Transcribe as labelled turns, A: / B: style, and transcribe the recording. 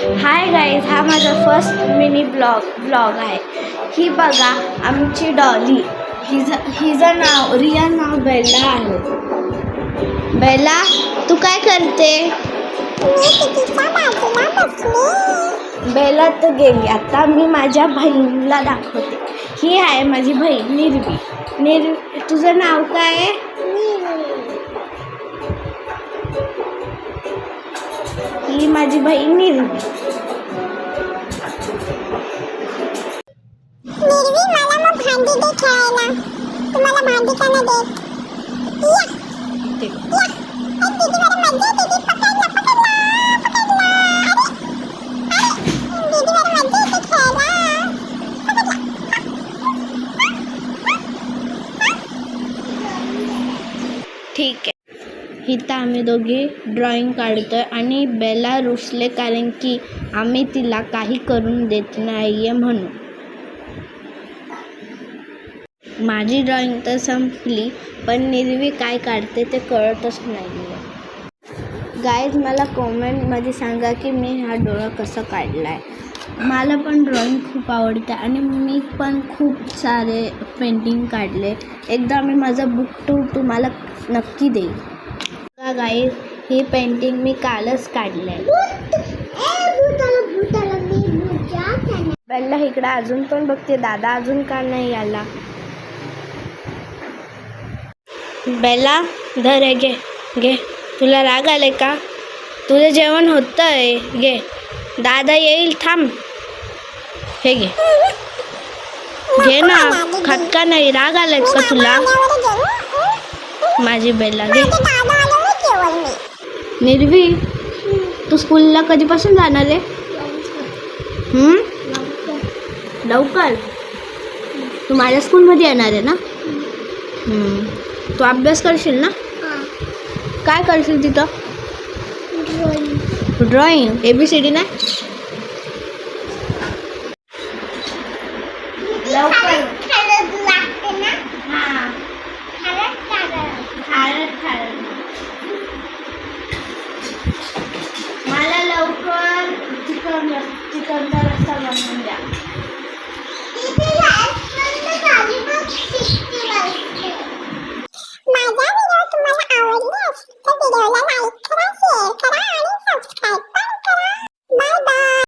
A: Hi guys हा माझा first mini blog blog आहे. ही बघा आमची डॉली हिज हिचं नाव रिया नाव बेला आहे. बेला तू काय करते? बेला तर गेली. आता मी माझ्या बहिणीला दाखवते. ही आहे माझी बहीण निर्वी निर्वी तुझं नाव काय आहे? ही माझी बहीण निर्वी
B: निर्वी मला मग भांडी दे खेळायला तुम्हाला भांडी का नाही देत या
A: ते
B: या ए, दीदी बरं मजा येते दीदी पकडला पकडला पकडला अरे अरे दीदी बरं मजा येते खेळायला
A: ठीक आहे इथं आम्ही दोघी ड्रॉईंग काढतो आहे आणि बेला रुसले कारण की आम्ही तिला काही करून देत नाही आहे म्हणून. माझी ड्रॉईंग तर संपली पण निर्वी काय काढते ते कळतच नाही आहे गाईज मला कॉमेंटमध्ये सांगा की मी हा डोळा कसा काढला आहे मला पण ड्रॉइंग खूप आवडते आणि मी पण खूप सारे पेंटिंग काढले. एकदा मी माझं बुक टू तुम्हाला नक्की देईल बघा गाई ही पेंटिंग मी कालच काढलं आहे
B: भूताला
A: बेल्ला इकडं अजून पण बघते दादा अजून का नाही आला? बेला धर हे घे घे. तुला राग आले का? तुझं जेवण होतं आहे घे. दादा येईल थांब. हे घे. घे ना खटका नाही? राग आलाय का तुला? माझी बेला घे
B: दादा आल्यावर जेवण मी
A: निर्वी तू स्कूलला कधीपासून जाणार आहे? हम्म? लवकर? तू माझ्या स्कूलमध्ये येणार आहे ना. तू अभ्यास करशील ना? काय करशील तिथं? Drawing A B C D नाही? कोणता रस्ता बनवून द्या.
B: माझा व्हिडिओ तुम्हाला आवडला तर व्हिडिओला लाईक